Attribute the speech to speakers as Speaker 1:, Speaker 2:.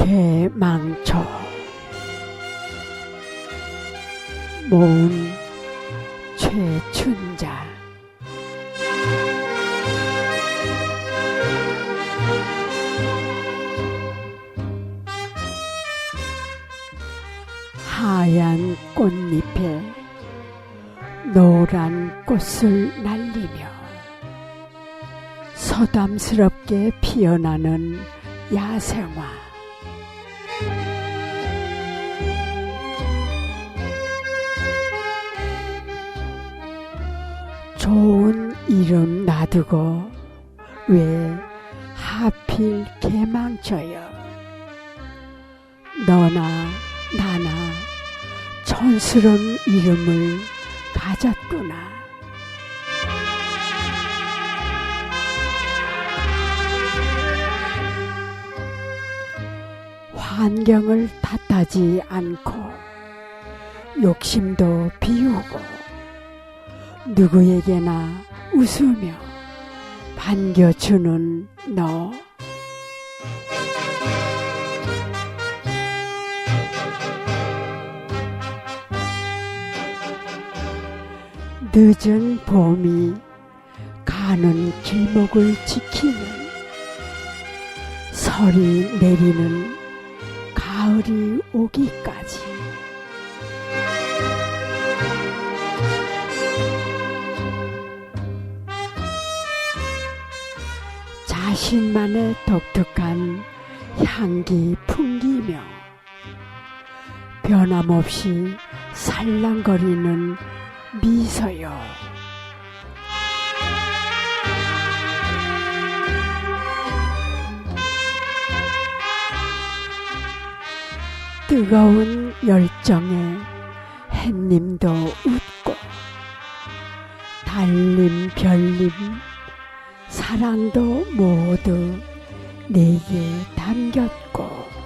Speaker 1: 개망초 모은 최춘자. 하얀 꽃잎에 노란 꽃을 날리며 서담스럽게 피어나는 야생화. 좋은 이름 놔두고 왜 하필 개망쳐요? 너나 나나 촌스러운 이름을 가졌구나. 환경을 탓하지 않고 욕심도 비우고 누구에게나 웃으며 반겨주는 너. 늦은 봄이 가는 길목을 지키는 설이 내리는 가을이 오기까지 자신만의 독특한 향기 풍기며 변함없이 살랑거리는 미소요. 뜨거운 열정에 햇님도 웃고 달님 별님 사랑도 모두 내게 담겼고